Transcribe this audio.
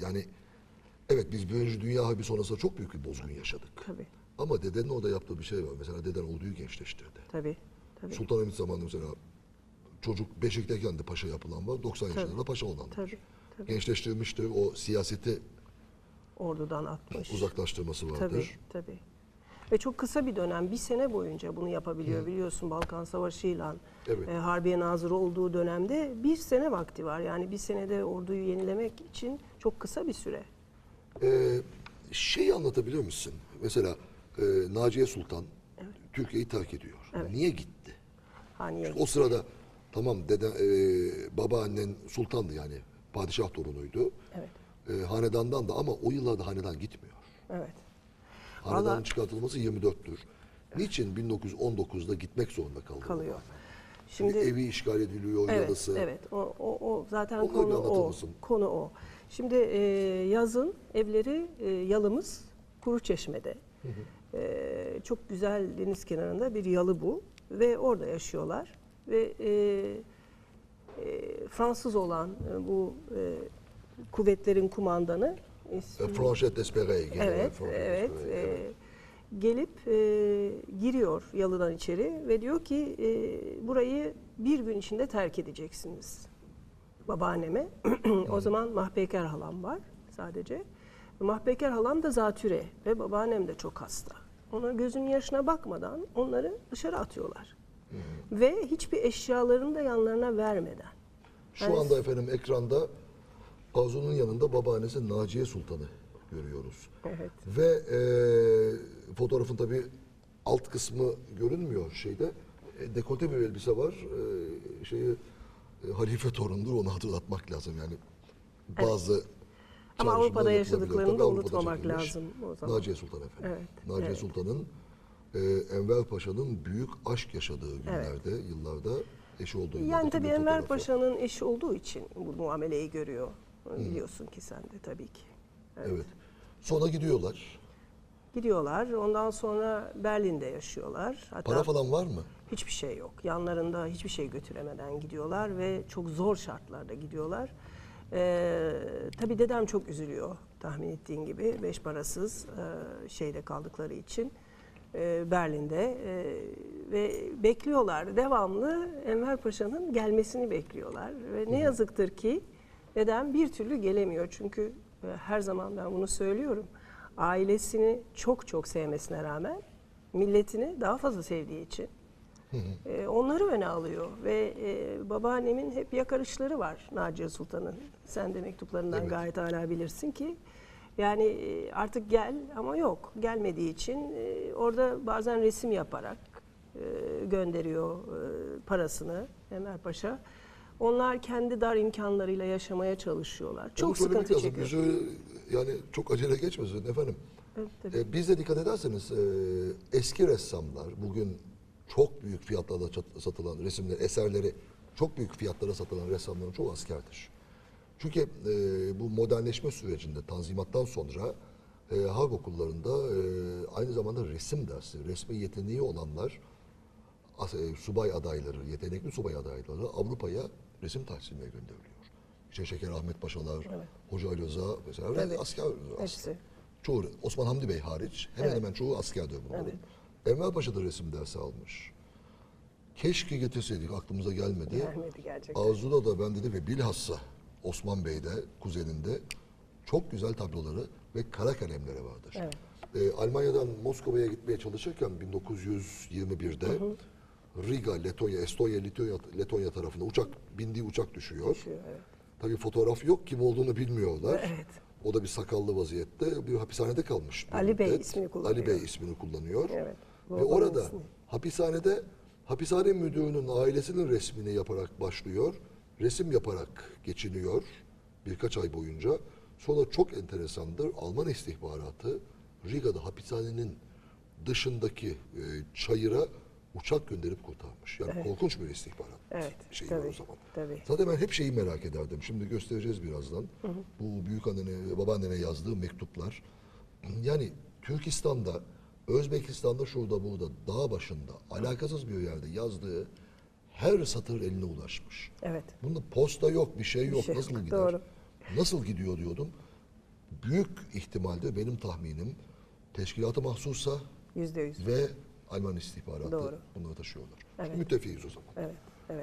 yani evet biz Birinci Dünya Harbi sonrasında çok büyük bir bozgun yaşadık. Tabii. Ama dedenin orada yaptığı bir şey var. Mesela deden orduyu gençleştirdi. Tabii. Tabii. Sultanahmet zamanında mesela çocuk Beşik'teyken de paşa yapılan var. 90 yaşında da paşa olan var. Tabii. Tabii. Gençleştirmiştir. O siyaseti Ordudan atmış. uzaklaştırması vardır. Tabii, tabii. Ve çok kısa bir dönem, bir sene boyunca bunu yapabiliyor biliyorsun Balkan Savaşı'yla Evet. e, Harbiye Nazırı olduğu dönemde bir sene vakti var. Yani bir senede orduyu yenilemek için çok kısa bir süre. Ee, şeyi anlatabiliyor musun? Mesela e, Naciye Sultan Türkiye'yi terk ediyor. Niye gitti? Hani O sırada tamam dede, e, babaannen sultandı yani padişah torunuydu. Evet. E, hanedandan da ama o yıllarda hanedan gitmiyor. evet. Hanedanın Vallahi- çıkartılması 24'tür. Niçin 1919'da gitmek zorunda kaldı? Kalıyor. Şimdi Şimdi evi işgal ediliyor, Evet, yalısı. evet. O, o, o zaten bir konu o. Konu o. Şimdi e, yazın evleri e, yalımız Kuruçeşme'de. E, çok güzel deniz kenarında bir yalı bu ve orada yaşıyorlar ve e, e, Fransız olan e, bu e, kuvvetlerin kumandanı ismi- E, Franchet Desperay. General Evet, Franchet evet. Desperay, e, gelip e, giriyor yalıdan içeri ve diyor ki e, burayı bir gün içinde terk edeceksiniz babaanneme. o zaman Mahpeker halam var sadece. Mahpeker halam da zatüre ve babaannem de çok hasta. Ona gözünün yaşına bakmadan onları dışarı atıyorlar. Ve hiçbir eşyalarını da yanlarına vermeden. Şu Yani- anda efendim ekranda Arzu'nun yanında babaannesi Naciye Sultan'ı görüyoruz. Evet. Ve e, fotoğrafın tabi alt kısmı görünmüyor şeyde. E, dekolte bir elbise var. E, şeyi e, halife torundur onu hatırlatmak lazım yani. Bazı Ama çağrışımlar Avrupa'da yaşadıklarını da unutmamak çekilmiş. lazım o zaman. Naciye Sultan efendim. Evet, Naciye evet. Sultan'ın e, Enver Paşa'nın büyük aşk yaşadığı günlerde, yıllarda eşi olduğu Yani tabii Enver. Paşa'nın eşi olduğu için bu muameleyi görüyor. Biliyorsun ki sen de tabii ki. Evet. Sonra gidiyorlar. Gidiyorlar. Ondan sonra Berlin'de yaşıyorlar. Hatta Para falan var mı? hiçbir şey yok. Yanlarında hiçbir şey götüremeden gidiyorlar ve çok zor şartlarda gidiyorlar. Ee, tabii dedem çok üzülüyor tahmin ettiğin gibi. Beş parasız e, şeyde kaldıkları için e, Berlin'de e, ve bekliyorlar. Devamlı Enver Paşa'nın gelmesini bekliyorlar. Ve ne yazıktır ki dedem bir türlü gelemiyor. Çünkü e, her zaman ben bunu söylüyorum. Ailesini çok çok sevmesine rağmen milletini daha fazla sevdiği için e, onları öne alıyor ve e, babaannemin hep yakarışları var Naciye Sultan'ın. Sen de mektuplarından Evet. gayet hala bilirsin ki yani artık gel ama yok gelmediği için e, orada bazen resim yaparak e, gönderiyor e, parasını Enver Paşa. Onlar kendi dar imkanlarıyla yaşamaya çalışıyorlar. Onu Çok söylemek sıkıntı lazım. çekiyor. Biz öyle, yani çok acele geçmesin efendim. Evet, tabii. E, biz de dikkat ederseniz e, eski ressamlar bugün çok büyük fiyatlarla satılan resimler, eserleri çok büyük fiyatlara satılan ressamların çoğu askerdir. Çünkü e, bu modernleşme sürecinde tanzimattan sonra e, harp okullarında e, aynı zamanda resim dersi, resme yeteneği olanlar e, subay adayları, yetenekli subay adayları Avrupa'ya resim tahsiline gönderiliyor. İşte Şeker Ahmet Paşalar, Hoca Ali Rıza mesela Evet. asker aslında. Hepsi. Çoğu, Osman Hamdi Bey hariç hemen hemen çoğu askerdir bunların. Evet. Enver Paşa da resim dersi almış. Keşke getirseydik aklımıza gelmedi. Gelmedi gerçekten. Arzu'da da ben dedi ve bilhassa Osman Bey'de, kuzeninde çok güzel tabloları ve kara kalemleri vardır. Evet. Ee, Almanya'dan Moskova'ya gitmeye çalışırken 1921'de Riga, Letonya, Estonya, Letonya, Letonya tarafında uçak bindiği uçak düşüyor. Düşüyor, evet. Tabii fotoğraf yok, kim olduğunu bilmiyorlar. Evet. O da bir sakallı vaziyette bir hapishanede kalmış. bir Ali Bey ismini kullanıyor. Ali Bey ismini kullanıyor. Evet, Ve orada ismi. hapishanede hapishane müdürünün ailesinin resmini yaparak başlıyor. Resim yaparak geçiniyor birkaç ay boyunca. Sonra çok enteresandır. Alman istihbaratı Riga'da hapishanenin dışındaki e, çayıra uçak gönderip kurtarmış. Yani korkunç bir istihbarat Evet, şeyi var o tabii, zaman. tabii. Zaten ben hep şeyi merak ederdim. Şimdi göstereceğiz birazdan. Bu büyük annene, babaannene yazdığı mektuplar. Yani Türkistan'da, Özbekistan'da, şurada burada, dağ başında, alakasız bir yerde yazdığı her satır eline ulaşmış. Evet. Bunda posta yok, bir şey yok. şey Nasıl yok, gider? doğru. Nasıl gidiyor diyordum. büyük ihtimalde benim tahminim teşkilatı Yüzde yüz. ve Alman istihbaratı Doğru. bunları taşıyorlar. Evet. Müttefiyiz o zaman. Evet.